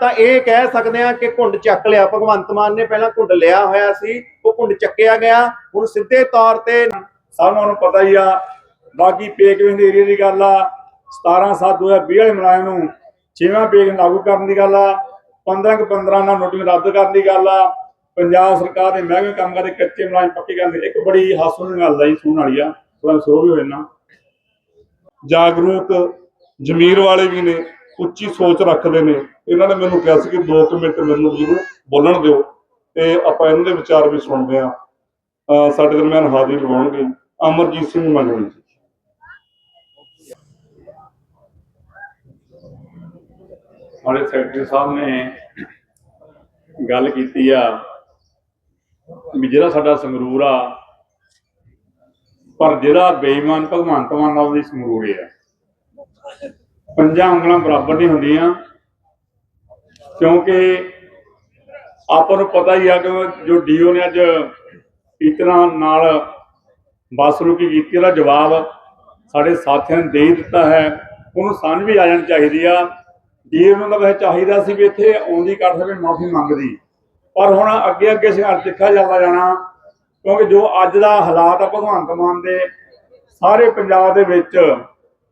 ਤਾਂ ਇਹ ਕਹਿ ਸਕਦੇ ਆ ਕਿ ਘੁੰਡ ਚੱਕ ਲਿਆ, ਭਗਵੰਤ ਮਾਨ ਨੇ ਪਹਿਲਾਂ ਘੁੰਡ ਲਿਆ ਹੋਇਆ ਸੀ, ਉਹ ਘੁੰਡ ਚੱਕਿਆ ਗਿਆ, ਹੁਣ ਸਿੱਧੇ ਤੌਰ ਤੇ ਸਾਨੂੰ ਨੂੰ ਪਤਾ ਹੀ ਆ, ਬਾਕੀ ਪੇਕਵਿੰਦ ਏਰੀਆ ਦੀ ਗੱਲ ਆ 17 7 2020 ਵਾਲੇ ਮਲਾਇਆ ਨੂੰ 6ਵਾਂ ਪੇਕ ਲਾਗੂ ਕਰਨ ਦੀ ਗੱਲ ਆ 15 ਕਿ 15 ਨਾਲ ਨੋਟਿੰਗ ਰੱਦ ਕਰਨ ਦੀ ਗੱਲ ਆ, ਪੰਜਾਬ ਸਰਕਾਰ ਦੇ ਮਹਿੰਗੇ ਕੰਮ ਕਰਦੇ, ਕੱਚੇ ਮਲਾਜ ਪੱਕੇ ਕਰਨ ਇੱਕ ਬੜੀ ਹਾਸੋਂ ਗੱਲ ਆ ਜੀ ਸੁਣਨ ਵਾਲੀ ਆ ਥੋੜਾ ਸੋ ਵੀ ਹੋਏ ਨਾ। ਜਾਗਰੂਕ ਜ਼ਮੀਰ ਵਾਲੇ ਵੀ ਨੇ ਉੱਚੀ ਸੋਚ ਰੱਖਦੇ ਨੇ। ਇਹਨਾਂ ਨੇ ਮੈਨੂੰ ਕਿਹਾ ਸੀ ਕਿ 2 ਮਿੰਟ ਮੈਨੂੰ ਜ਼ਰੂਰ ਬੋਲਣ ਦਿਓ ਤੇ ਆਪਾਂ ਇਹਨਾਂ ਦੇ ਵਿਚਾਰ ਵੀ ਸੁਣਦੇ ਆ ਸਾਡੇ ਦਰਮਿਆਨ ਹਾਜ਼ਰੀ ਲਵਾਉਣਗੇ ਅਮਰਜੀਤ ਸਿੰਘ ਮੰਗਣੀ ਜੀ ਸਾਡੇ ਸੈਕਟਰੀ ਸਾਹਿਬ ਨੇ ਗੱਲ ਕੀਤੀ ਆ ਵੀ ਜਿਹੜਾ ਸਾਡਾ ਸੰਗਰੂਰ ਆ, ਪਰ ਜਿਹੜਾ ਬੇਈਮਾਨ ਭਗਵੰਤ ਮਾਨ ਨਾਲ ਦੀ ਸੰਗਰੂਰ ਆ। ਪੰਜਾਂ ਉਂਗਲਾਂ ਬਰਾਬਰ ਨਹੀਂ ਹੁੰਦੀਆਂ। ਕਿਉਂਕਿ ਆਪਾਂ ਨੂੰ ਪਤਾ ਹੀ ਆ ਕਿ ਜੋ ਡੀਓ ਨੇ ਅੱਜ ਟੀਚਰਾਂ ਨਾਲ ਬੱਸ ਰੁਕੀ ਕੀਤੀ, ਉਹਦਾ ਜਵਾਬ ਸਾਡੇ ਸਾਥੀਆਂ ਨੇ ਦੇ ਦਿੱਤਾ ਹੈ। ਉਹਨੂੰ ਸਮਝ ਵੀ ਆ ਜਾਣੀ ਚਾਹੀਦੀ ਆ। ਡੀਓ ਨੂੰ ਤਾਂ ਵੈਸੇ ਚਾਹੀਦਾ ਸੀ ਵੀ ਇੱਥੇ ਆਉਂਦੀ ਕਰ ਸਕੇ ਮਾਫੀ ਮੰਗਦੀ। ਪਰ ਹੁਣ ਅੱਗੇ ਅੱਗੇ ਸੰਘਰਸ਼ ਦੇਖਿਆ ਜਾਂਦਾ ਜਾਣਾ, ਕਿਉਂਕਿ ਜੋ ਅੱਜ ਦਾ ਹਾਲਾਤ ਆ ਭਗਵੰਤ ਮਾਨ ਦੇ, ਸਾਰੇ ਪੰਜਾਬ ਦੇ ਵਿੱਚ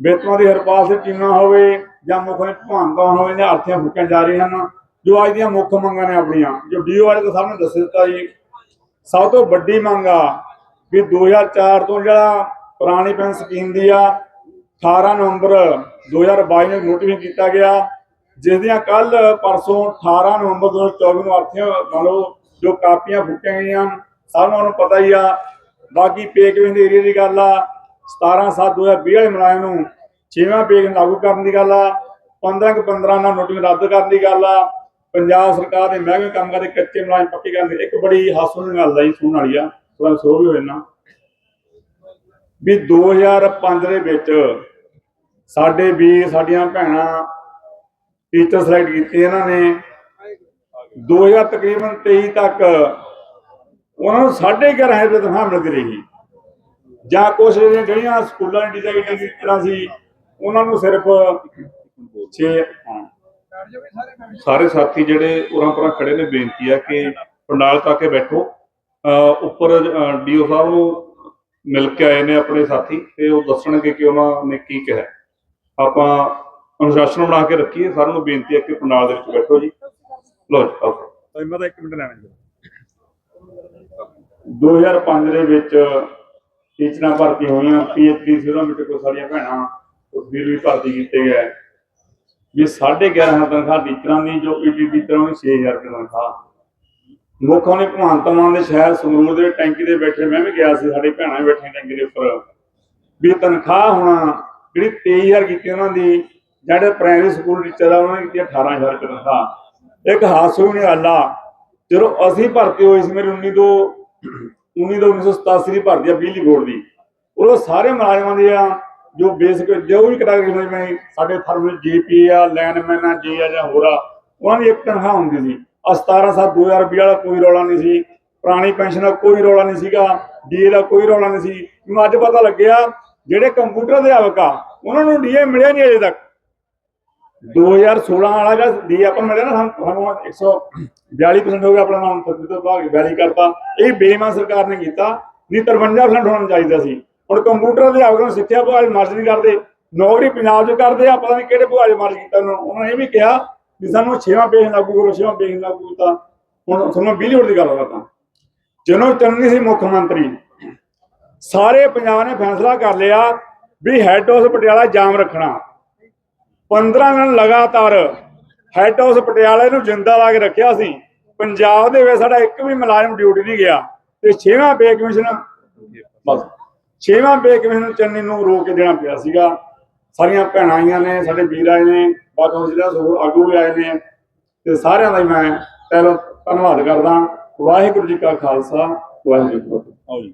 ਬੇਤਵਾਂ ਦੀ ਹਰਪਾਲ ਸਿੰਘ ਚੀਮਾ ਹੋਵੇ ਜਾਂ ਮੁੱਖ ਨੇ ਭਗਵੰਤ ਹੋਵੇ ਜਾਂ ਅਰਥੀਆਂ ਫੁੱਕੀਆਂ ਜਾ ਰਹੀਆਂ ਹਨ ਜੋ ਅੱਜ ਦੀਆਂ ਮੁੱਖ ਮੰਗਾਂ ਨੇ ਆਪਣੀਆਂ। ਜੋ ਡੀਓ ਵਾਲੇ ਤਾਂ ਸਾਹਮਣੇ ਦੱਸ ਦਿੱਤਾ ਜੀ ਸਭ ਤੋਂ ਵੱਡੀ ਮੰਗ ਆ ਵੀ 2004 ਤੋਂ ਜਿਹੜਾ ਪੁਰਾਣੀ ਪੈਨ ਸਕੀਮ ਦੀ ਆ 18 ਨਵੰਬਰ 2022 ਨੂੰ ਨੋਟੀਫਾਈ ਕੀਤਾ ਗਿਆ ਜਿਸ ਦੀਆਂ ਕੱਲ ਪਰਸੋਂ 18 ਨਵੰਬਰ 2024 ਨੂੰ ਅਰਥੀਆਂ ਨਾਲੋਂ ਜੋ ਕਾਪੀਆਂ ਫੁੱਟੀਆਂ ਗਈਆਂ ਹਨ, ਸਾਰਿਆਂ ਨੂੰ ਪਤਾ ਹੀ ਆ ਬਾਕੀ ਪੇਕਵਿੰਦ ਏਰੀਆ ਦੀ ਗੱਲ ਆ 17 7 2020 ਵਾਲੇ ਮਲਾਇਆ ਨੂੰ 6ਵਾਂ ਪੇਕ ਲਾਗੂ ਕਰਨ ਦੀ ਗੱਲ ਆ 15 ਕਿ 15 ਨਾਲ ਨੋਟਿੰਗ ਰੱਦ ਕਰਨ ਦੀ ਗੱਲ ਆ। ਪੰਜਾਬ ਸਰਕਾਰ ਦੇ ਮਹਿੰਗੇ ਕੰਮ ਕਰਦੇ ਕੱਚੇ ਮੁਲਾਜ਼ਮ ਪੱਕੇ ਕਰਨ ਦੀ ਇੱਕ ਬੜੀ ਹਾਸੋਂ ਗੱਲ ਆ ਸੁਣਨ ਵਾਲੀ ਆ। ਥੋੜਾ ਸੋ ਵੀ ਹੋਏ ਨਾ ਵੀ 2005 ਦੇ ਵਿੱਚ ਸਾਡੇ ਵੀਰ, ਸਾਡੀਆਂ ਭੈਣਾਂ ਟੀਚਰ ਸਿਲੈਕਟ ਕੀਤੇ ਇਹਨਾਂ ਨੇ। 2000 ਤਕਰੀਬਨ 23 ਤੱਕ ਉਹਨਾਂ ਨੂੰ 11.5 ਰੁਪਏ ਤਨਖਾਹ ਮਿਲਦੀ ਰਹੀ। ਜਾਂ ਕੁਛ ਜਿਹੜੀਆਂ ਸਕੂਲਾਂ ਦੀ ਡਿਜ਼ਾਈਨ ਟੀਚਰਾਂ ਸੀ ਉਹਨਾਂ ਨੂੰ ਸਿਰਫ 6 ਸਾਰੇ ਸਾਥੀ ਜਿਹੜੇ ਉਰਾਂ ਪਰਾਂ ਖੜੇ ਨੇ ਬੇਨਤੀ ਹੈ ਕਿ ਪੰਡਾਲ ਤੱਕ ਕੇ ਬੈਠੋ। ਉੱਪਰ ਡੀਓ ਸਾਹਿਬ ਨੂੰ ਮਿਲ ਕੇ ਆਏ ਨੇ ਆਪਣੇ ਸਾਥੀ ਤੇ ਉਹ ਦੱਸਣਗੇ ਕਿ ਉਹਨਾਂ ਨੇ ਕੀ ਕਿਹਾ ਆਪਾਂ ਅਨੁਸ਼ਾਸਨ ਬਣਾ ਕੇ ਰੱਖੀਏ। ਸਾਰਿਆਂ ਨੂੰ ਬੇਨਤੀ ਹੈ ਕਿ ਪੰਡਾਲ ਦੇ ਵਿੱਚ ਬੈਠੋ ਜੀ। ਲੋ ਜੀ ਆਓ। ਤਾਂ ਮੈਂ ਤਾਂ 1 ਮਿੰਟ ਲੈਣਾ ਜੀ। 2005 ਦੇ ਵਿੱਚ ਟੀਚਰਾਂ ਭਰਤੀ ਹੋਈਆਂ ਪੀਐਚਡੀ ਸੀ ਉਹਨਾਂ ਸਾਡੀਆਂ ਭੈਣਾਂ ਤਸਵੀਰ ਵੀ ਭਰਤੀ ਕੀਤੇ ਗਏ। ਵੀ 11.5 ਤਨਖਾਹ ਟੀਚਰਾਂ ਦੀ ਜੋ ਪੀਟੀ ਟੀਚਰਾਂ ਨੂੰ 6000 ਰੁਪਏ ਤਨਖਾਹ। ਮੁੱਖਾਂ ਨੇ ਭਗਵੰਤ ਮਾਨ ਦੇ ਸ਼ਹਿਰ ਸੰਗਰੂਰ ਦੇ ਟੈਂਕੀ ਦੇ ਬੈਠੇ, ਮੈਂ ਵੀ ਗਿਆ ਸੀ, ਸਾਡੇ ਭੈਣਾਂ ਵੀ ਟੈਂਕੀ ਦੇ ਉੱਪਰ। ਵੀ ਤਨਖਾਹ ਹੁਣ ਜਿਹੜੀ 23000 ਕੀਤੀ ਉਹਨਾਂ ਦੀ, ਜਿਹੜੇ ਪ੍ਰਾਇਮਰੀ ਸਕੂਲ ਟੀਚਰ ਆ, ਉਹਨਾਂ ਦੀ ਕੀਤੀ 18000 ਰੁਪਏ ਤਨਖਾਹ। ਇੱਕ ਹਾਸੂ ਨਹੀਂ ਹਾਲਾ ਜਦੋਂ ਅਸੀਂ ਭਰਤੀ ਹੋਏ ਸੀ ਮੇਰੀ 19 ਤੋਂ 19 ਤੋਂ 1987 ਦੀ ਭਰਤੀ ਆ ਬਿਜਲੀ ਬੋਰਡ ਦੀ। ਉਹ ਸਾਰੇ ਮੁਲਾਜ਼ਮਾਂ ਦੀ ਆ, ਜੋ ਬੇਸਿਕ ਜੋ ਵੀ ਕੈਟਾਗਰੀ ਮੈਂ ਸਾਡੇ ਫਰਮ ਜੀਪੀ ਆ ਲਾਈਨਮੈਨ ਆ ਜੀ ਆ ਜਾਂ ਹੋਰ ਆ, ਉਹਨਾਂ ਦੀ ਇੱਕ ਤਨਖਾਹ ਹੁੰਦੀ ਸੀ। ਆ 17 7 2020 ਵਾਲਾ ਕੋਈ ਰੌਲਾ ਨਹੀਂ ਸੀ। ਪੁਰਾਣੀ ਪੈਨਸ਼ਨ ਦਾ ਕੋਈ ਰੌਲਾ ਨਹੀਂ ਸੀਗਾ। ਡੀਏ ਦਾ ਕੋਈ ਰੌਲਾ ਨਹੀਂ ਸੀ। ਮੈਨੂੰ ਅੱਜ ਪਤਾ ਲੱਗਿਆ, ਜਿਹੜੇ ਕੰਪਿਊਟਰ ਅਧਿਆਪਕ ਆ, ਉਹਨਾਂ ਨੂੰ ਡੀਏ ਮਿਲਿਆ ਨਹੀਂ ਅਜੇ ਤੱਕ। 2016 ਵਾਲਾ ਜਿਹੜਾ ਡੀ ਆਪਾਂ ਮਿਲਿਆ ਨਾ ਸਾਨੂੰ ਸਾਨੂੰ 142% ਹੋ ਗਿਆ ਆਪਣਾ ਨਾਮ ਥੱਲੇ ਭਾਗ 42 ਕਰਤਾ। ਇਹ ਬੇਈਮਾਨ ਸਰਕਾਰ ਨੇ ਕੀਤਾ, ਨਹੀਂ 53% ਹੋਣਾ ਚਾਹੀਦਾ ਸੀ। ਹੁਣ ਕੰਪਿਊਟਰ ਦੇ ਆਗੂ ਸਿੱਖਿਆ ਭਾਜ ਮਾਰਜ ਨਹੀਂ ਕਰਦੇ, ਨੌਕਰੀ ਪੰਜਾਬ 'ਚ ਕਰਦੇ ਆ, ਪਤਾ ਨਹੀਂ ਕਿਹੜੇ ਭਾਜ ਮਾਰਜ ਕੀਤਾ ਉਹਨਾਂ ਨੇ। ਇਹ ਵੀ ਕਿਹਾ ਵੀ ਸਾਨੂੰ ਛੇਵਾਂ ਪੇਜ ਲਾਗੂ ਕਰੋ, ਛੇਵਾਂ ਪੇਜ ਲਾਗੂ ਕੀਤਾ। ਹੁਣ ਤੁਹਾਨੂੰ ਬਿਜਲੀ ਬੋਰਡ ਦੀ ਗੱਲ ਕਰਦਾ ਜਦੋਂ ਚੰਨੀ ਸੀ ਮੁੱਖ ਮੰਤਰੀ। ਸਾਰੇ ਪੰਜਾਬ ਨੇ ਫੈਸਲਾ ਕਰ ਲਿਆ ਵੀ ਹੈੱਡ ਹਾਊਸ ਪਟਿਆਲਾ ਜਾਮ ਰੱਖਣਾ। 15 ਦਿਨ ਲਗਾਤਾਰ ਹੈੱਡ ਹਾਊਸ ਪਟਿਆਲੇ ਨੂੰ ਜਿੰਦਾ ਲਾ ਕੇ ਰੱਖਿਆ ਸੀ। ਪੰਜਾਬ ਦੇ ਵਿੱਚ ਸਾਡਾ ਇੱਕ ਵੀ ਮੁਲਾਜ਼ਮ ਡਿਊਟੀ ਨਹੀਂ ਗਿਆ। ਤੇ 6ਵਾਂ ਪੇ ਕਮਿਸ਼ਨ ਬਸ। 6ਵਾਂ ਪੇ ਕਮਿਸ਼ਨ ਚੰਨੀ ਨੂੰ ਰੋਕ ਕੇ ਦੇਣਾ ਪਿਆ ਸੀਗਾ। ਸਾਰੀਆਂ ਭੈਣਾਂ ਆਈਆਂ ਨੇ ਸਾਡੇ ਵੀਰ ਆਏ ਨੇ ਬਾਕੀ ਜਿਹੜਾ ਹੋਰ ਆਗੂ ਵੀ ਆਏ ਨੇ। ਤੇ ਸਾਰਿਆਂ ਦਾ ਹੀ ਮੈਂ ਪਹਿਲਾਂ ਧੰਨਵਾਦ ਕਰਦਾ। ਵਾਹਿਗੁਰੂ ਜੀ ਕਾ ਖਾਲਸਾ ਵਾਹਿਗੁਰੂ ਜੀ ਕੀ ਫਤਿਹ। ਆਓ ਜੀ।